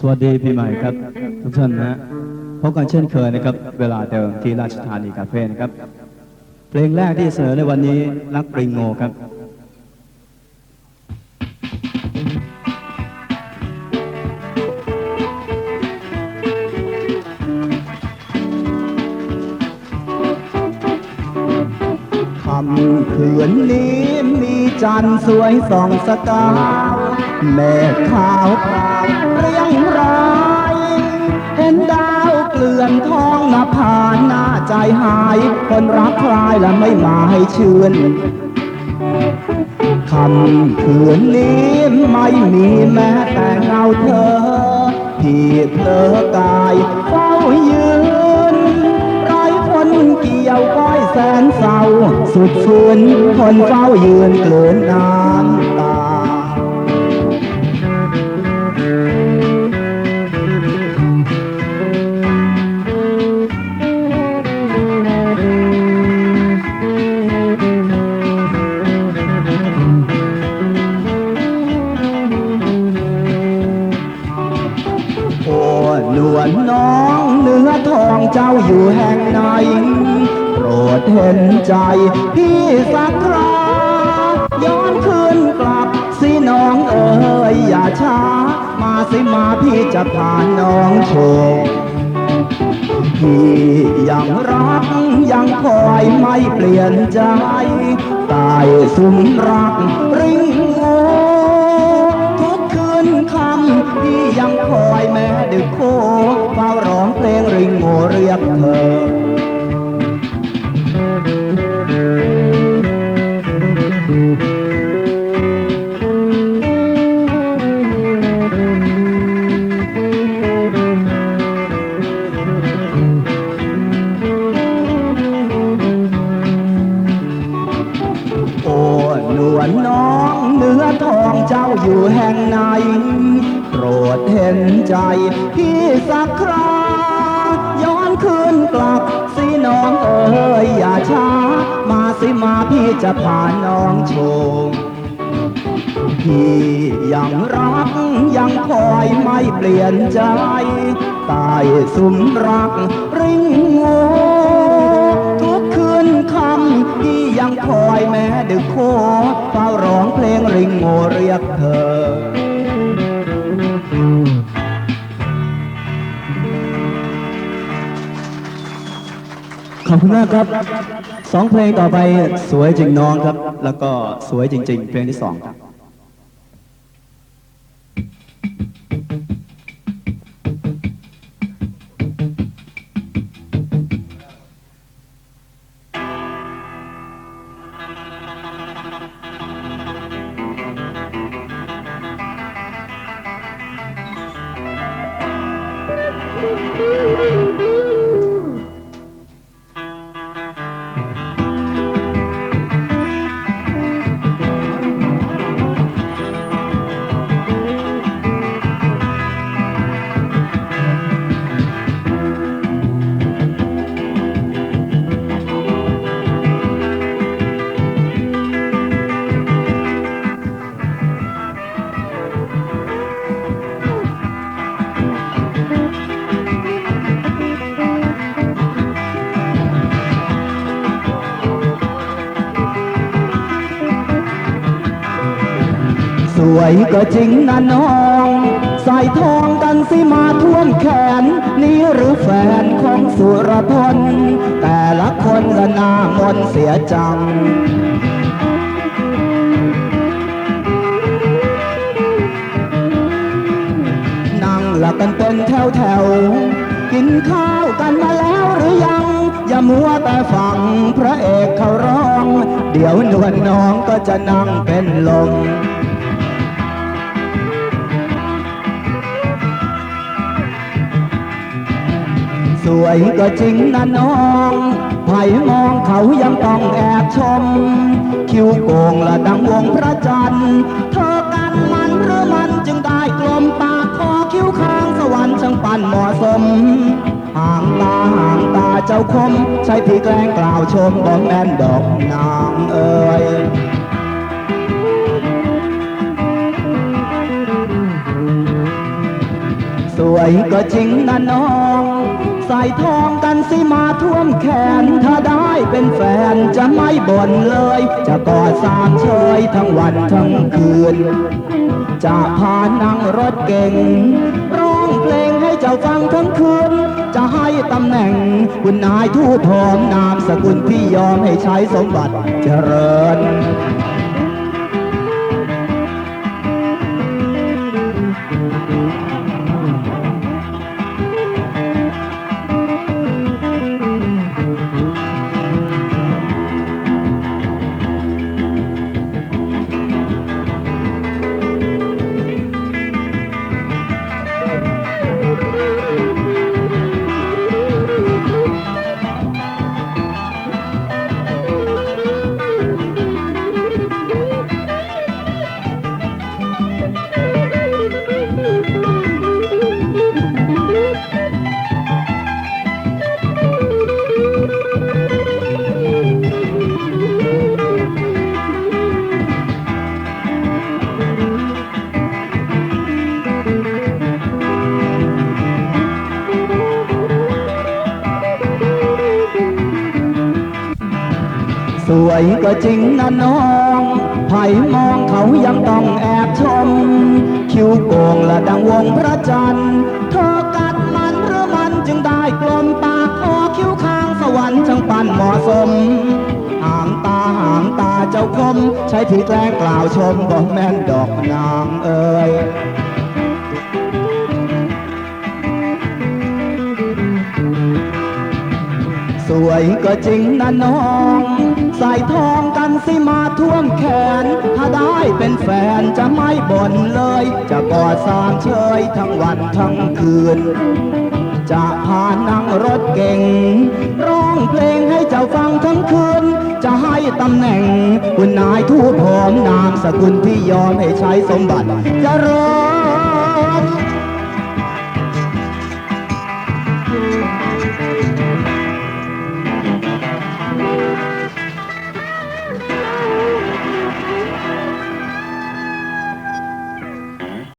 สวัสดีปีใหม่ครับ ทุกท่านนะพบกันเช่นเคยนะครับ เวลาเดิมที่ราชธานีคาเฟ่นะครับ เพลงแรกที่เสนอในวันนี้รักปริงโงครับค่ำคืนนี้มีจันทร์สวยส่องสกาว แม่ขาวเปล่าเรียงรายเห็นดาวเกลื่อนท้องนภาหน้าใจหาย คนรักคลายและไม่มาให้ชื่นคำคืนนี้ไม่มีแม้แต่เงาเธอ ที่เพลอกายเฝ้ายืนไร้คนเกี่ยวก้อยแสนเศร้า สุดฝืนคนเฝ้ายืนเกลือนน้ำ จ้าอยู่แห่งไหน โปรดเห็นใจ พี่สักคราย้อนคืนกลับสิน้องเอ๋ยอย่าช้า มาสิมาพี่จะพาน้องโชว์พี่ยังรักยังคอยไม่เปลี่ยนใจตายสุมรักริง อยู่แห่งไหน โปรดเห็นใจพี่สักคราย้อนคืนกลับสิน้องเอ๋ยอย่าช้า มาสิมาพี่จะพาน้องชมพี่ยังรักยังคอยไม่เปลี่ยนใจตายสุมรักริ่งโง ขอบคุณมากครับสองเพลงต่อไปสวยจริงน้องครับ แล้วก็สวยจริง ๆ เพลงที่สองครับส วยก็จริงนะน้องใส่ทองกันสิมาท่วมแขน นี่หรือแฟนของสุรพล แต่ละคนละนามนเสียจังนั่งหลักกันเป็นแถวแถว กินข้าวกันมาแล้วหรือยัง อย่ามัวแต่ฟังพระเอกเขาร้อง เดี๋ยวนวลน้องก็จะนั่งเป็นลม วยก็จริงนะน้องไผ่มองเขายังต้องแอบชม คิ้วโกงละดังวงพระจันทร์เธอกันมันหรือมันจึงได้กลมปากคอคิ้วข้างสวรรค์ช่างปั่นเหมาะสมห่างตาห่างตาเจ้าคม ใช่พี่แกล้งกล่าวชมบอกแม่นดอกนางเอ่ยสวยก็จริงนะน้อง ใส่ทองกันสิมาท่วมแขน ถ้าได้เป็นแฟนจะไม่บ่นเลย จะกอดสามเชยทั้งวันทั้งคืน จะพานั่งรถเก่ง ร้องเพลงให้เจ้าฟังทั้งคืน จะให้ตำแหน่ง คุณนายทูตหอมนามสกุลพี่ยอมให้ใช้สมบัติเจริญ สวยก็จริงนะน้องไผ่มองเขายังต้องแอบชม คิ้วโกงและดังวงพระจันทร์เธอกัดมันหรือมันจึงได้กลมปากคอคิ้วข้างสวรรค์ช่างปั่นเหมาะสมหางตาหางตาเจ้าคม ใช้ที่แกล้งกล่าวชมบอกแม่นดอกนางเอ่ย สวยก็จริงนะน้องใส่ทองกันสิมาท่วมแขน ถ้าได้เป็นแฟนจะไม่บ่นเลย จะกอดสามเชยทั้งวันทั้งคืน จะพานั่งรถเก่ง ร้องเพลงให้เจ้าฟังทั้งคืน จะให้ตำแหน่ง คุณนายทูตหอมนามสกุลที่ยอมให้ใช้สมบัติ จะรอ